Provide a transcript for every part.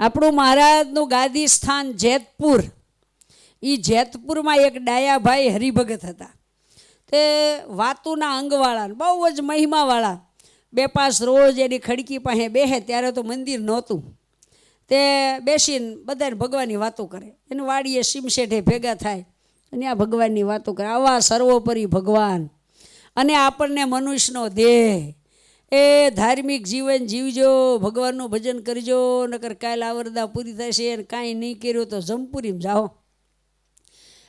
આપણું મહારાજનું ગાદી સ્થાન જેતપુર. એ જેતપુરમાં એક ડાયાભાઈ હરિભગત હતા. તે વાતુના અંગવાળા, બહુ જ મહિમાવાળા. બે પાંચ રોજ એની ખડકી પાસે બેહે ત્યારે તો મંદિર નહોતું. તે બેસીને બધાને ભગવાનની વાતો કરે. એને વાડીએ સીમશેઠે ભેગા થાય અને આ ભગવાનની વાતો કરે. આવા સર્વોપરી ભગવાન. અને આપણને મનુષ્યનો દેહ. એ ધાર્મિક જીવન જીવજો, ભગવાનનું ભજન કરજો, નકર કાલ આવરદા પૂરી થશે અને કાંઈ નહીં કર્યું તો જમપુરીમાં જાઓ.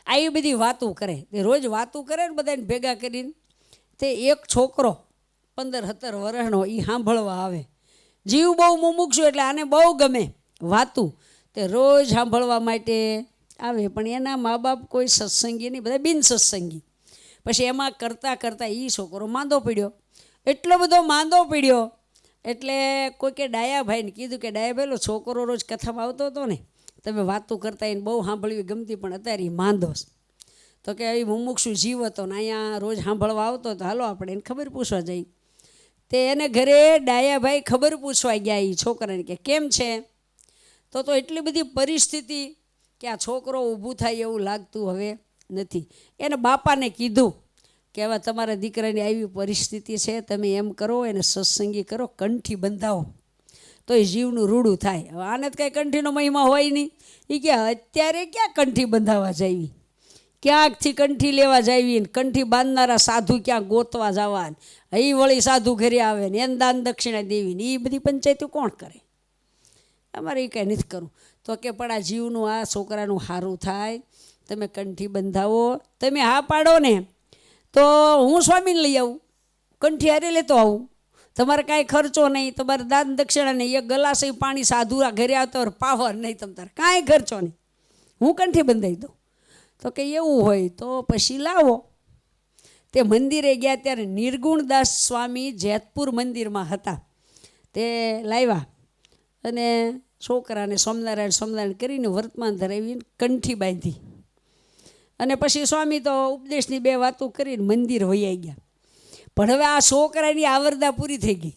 આવી બધી વાતો કરે. રોજ વાતો કરે ને બધાને ભેગા કરીને. તે એક છોકરો પંદર સત્તર વર્ષનો એ સાંભળવા આવે. જીવ બહુ મુમુક્ષુ એટલે આને બહુ ગમે વાતું. તે રોજ સાંભળવા માટે આવે. પણ એના મા બાપ કોઈ સત્સંગી નહીં. બધા બિન સત્સંગી. પછી એમાં કરતાં કરતાં એ છોકરો માંદો પડ્યો. એટલો બધો માંદો પીડ્યો. એટલે કોઈ કે ડાયાભાઈને કીધું કે ડાયાભાઈ લો છોકરો રોજ કથામાં આવતો હતો ને, તમે વાતો કરતા એને બહુ સાંભળવી ગમતી, પણ અત્યારે એ માંદો તો કે એ મુમુક્ષુ જીવ હતો ને, અહીંયા રોજ સાંભળવા આવતો તો હાલો આપણે એને ખબર પૂછવા જઈ તે એને ઘરે ડાયાભાઈ ખબર પૂછવા ગયા એ છોકરાને કે, કેમ છે? તો તો એટલી બધી પરિસ્થિતિ કે આ છોકરો ઊભું થાય એવું લાગતું હવે નથી. એને બાપાને કીધું કે હવે તમારા દીકરાની આવી પરિસ્થિતિ છે, તમે એમ કરો, એને સત્સંગી કરો, કંઠી બંધાવો. તો એ જીવનું રૂડું થાય. હવે આને તો કાંઈ કંઠીનો મહિમા હોય નહીં. એ કે અત્યારે ક્યાં કંઠી બંધાવા જાવી ક્યાંકથી કંઠી લેવા જાવી ને કંઠી બાંધનારા સાધુ ક્યાં ગોતવા જવા ને એ વળી સાધુ ઘરે આવે ને એને દાન દક્ષિણા દેવી ને એ બધી પંચાયતો કોણ કરે? અમારે એ કાંઈ નથી કરવું. તો કે પણ આ જીવનું, આ છોકરાનું સારું થાય. તમે કંઠી બંધાવો. તમે હા પાડો ને. તો હું સ્વામીને લઈ આવું. કંઠી હારે લેતો આવું. તમારે કાંઈ ખર્ચો નહીં. તમારે દાન દક્ષિણા નહીં. એક ગલાસ પાણી સાધુરા ઘરે આવતા પાવર નહીં તમ તારે. કાંઈ ખર્ચો નહીં. હું કંઠી બંધાઈ દઉં. તો કે એવું હોય તો પછી લાવો. તે મંદિરે ગયા ત્યારે નિર્ગુણદાસ સ્વામી જેતપુર મંદિરમાં હતા. તે લાવ્યા. અને છોકરાને સોમનારાયણ સોમનારાયણ કરીને વર્તમાન ધરાવીને કંઠી બાંધી. અને પછી સ્વામી તો ઉપદેશની બે વાતો કરીને મંદિર વૈયા ગયા. પણ હવે આ છોકરાની આવરદા પૂરી થઈ ગઈ.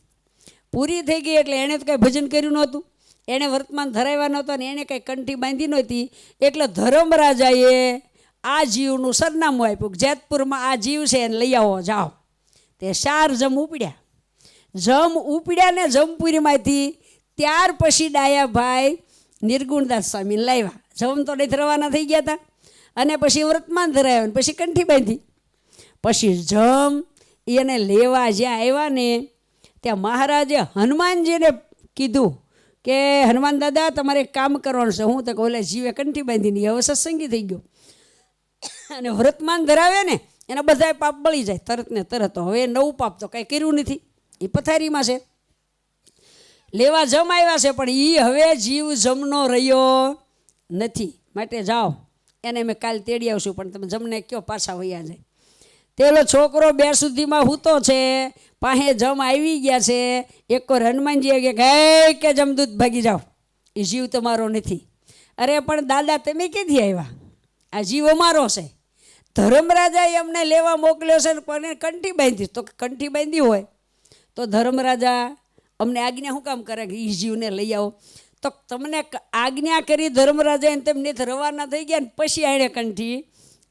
પૂરી થઈ ગઈ એટલે એણે તો કાંઈ ભજન કર્યું નહોતું. એણે વર્તમાન ધરાવ્યા નહોતા અને એણે કાંઈ કંઠી બાંધી નહોતી. એટલે ધર્મરાજાએ આ જીવનું સરનામું આપ્યું જેતપુરમાં આ જીવ છે એને લઈ આવો, જાઓ. તે ચાર જમ ઉપડ્યા. જમ ઉપડ્યા ને જમપુરીમાંથી ત્યાર પછી ડાયાભાઈ નિર્ગુણદાસ સ્વામીને લાવ્યા. જમ તો નહીં રવાના થઈ ગયા હતા અને પછી વ્રતમાં ધરાવ્યા ને પછી કંઠી બાંધી. પછી જમ, એને લેવા જ્યાં આવ્યા ને, ત્યાં મહારાજે હનુમાનજીને કીધું કે, હનુમાન દાદા, તમારે કામ કરવાનું છે. હું તો ઓલે જીવે કંઠી બાંધીને હવે સત્સંગી થઈ ગયો. અને વ્રતમાન ધરાવે ને, એના બધાય પાપ બળી જાય. તરત ને તરત. હવે નવું પાપ તો કાંઈ કર્યું નથી. એ પથારીમાં છે. લેવા જમ આવ્યા છે, પણ એ હવે જીવ જમનો રહ્યો નથી. માટે જાઓ. એને મેં કાલ તેડી આવશું, પણ તમે જમને કયો પાછા વૈયા જાય. તેલો છોકરો બે સુધીમાં હૂતો છે પાસે જમ આવી ગયા છે, એક વાર હનુમાનજીએ કે, હે, કે જમદૂત ભાગી જાઓ. એ જીવ તમારો નથી. અરે, પણ દાદા, તમે ક્યાંથી આવ્યા? આ જીવ અમારો છે. ધર્મરાજાએ અમને લેવા મોકલ્યો છે ને કોને? કંઠી બાંધી તો કંઠી બાંધી હોય. તો ધર્મરાજા અમને આજ્ઞા શું કામ કરે કે એ જીવને લઈ આવો? તો તમને આજ્ઞા કરી ધર્મરાજાએ તેમને રવાના થઈ ગયા ને પછી આણે કંઠી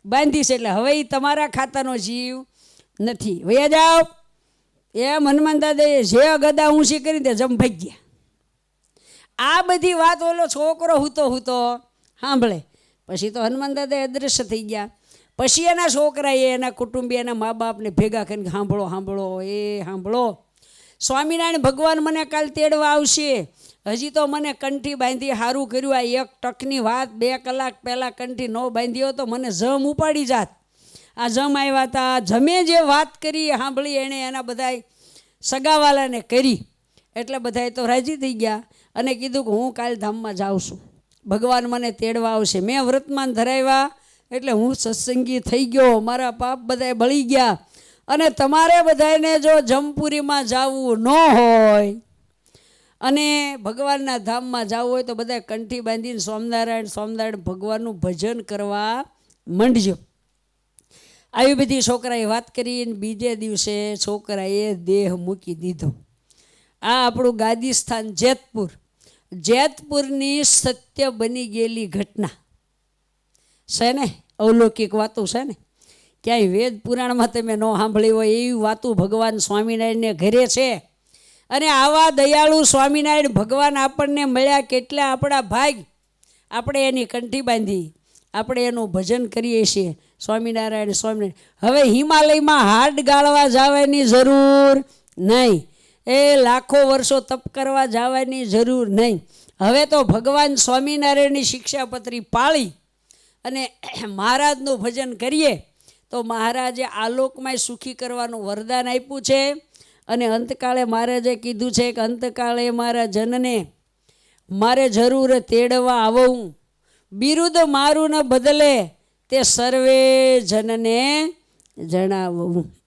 બાંધી છે એટલે હવે એ તમારા ખાતાનો જીવ નથી. વયા જાઓ. એમ હનુમાન દાદાએ જે ગદા ઊંચી કરી તે જમ ભાઈ ગયા આ બધી વાત ઓલો છોકરો હૂતો હૂતો સાંભળે. પછી તો હનુમાન દાદા અદૃશ્ય થઈ ગયા. પછી એના છોકરાએ એના કુટુંબી એના મા બાપને ભેગા કરીને સાંભળો સાંભળો, એ સાંભળો. સ્વામિનારાયણ ભગવાન મને કાલ તેડવા આવશે. હજી તો મને કંઠી બાંધી સારું કર્યું, આ એક ટકની વાત, બે કલાક પહેલાં કંઠી ન બાંધ્યો તો મને જમ ઉપાડી જાત. આ જમ આવ્યા હતા જમે જે વાત કરી સાંભળી એણે એના બધાય સગાવાલાને કરી. એટલે બધાએ તો રાજી થઈ ગયા અને કીધું કે હું કાલ ધામમાં જાઉં છું. ભગવાન મને તેડવા આવશે. મેં વ્રતમાન ધરાવ્યા એટલે હું સત્સંગી થઈ ગયો. મારા પાપ બધાએ બળી ગયા. અને તમારે બધાને જો જમપુરીમાં જવું ન હોય અને ભગવાનના ધામમાં જવું હોય તો બધા કંઠી બાંધીને સોમનારાયણ સોમનારાયણ ભગવાનનું ભજન કરવા માંડજો. આવી બધી છોકરાએ વાત કરીને બીજે દિવસે છોકરાએ દેહ મૂકી દીધો. આ આપણું ગાદી સ્થાન જેતપુર. જેતપુરની સત્ય બની ગયેલી ઘટના. છે ને? અવલૌકિક વાતો છે ને? ક્યાંય વેદ પુરાણમાં તમે ન સાંભળી હોય એવી વાતો ભગવાન સ્વામિનારાયણને ઘરે છે. અને આવા દયાળુ સ્વામિનારાયણ ભગવાન આપણને મળ્યા કેટલા આપણા ભાગ આપણે એની કંઠી બાંધી, આપણે એનું ભજન કરીએ છીએ. સ્વામિનારાયણ સ્વામિનારાયણ. હવે હિમાલયમાં હાડ ગાળવા જવાની જરૂર નહીં. એ લાખો વર્ષો તપ કરવા જવાની જરૂર નહીં. હવે તો ભગવાન સ્વામિનારાયણની શિક્ષાપત્રી પાળી અને મહારાજનું ભજન કરીએ, તો મહારાજે આલોકમાં સુખી કરવાનું વરદાન આપ્યું છે. અને અંતકાળે મહારાજે કીધું છે કે અંતકાળે મારા જનને મારે જરૂર તેડવા આવું બિરુદ મારું ન બદલે તે સર્વે જનને જણાવવું.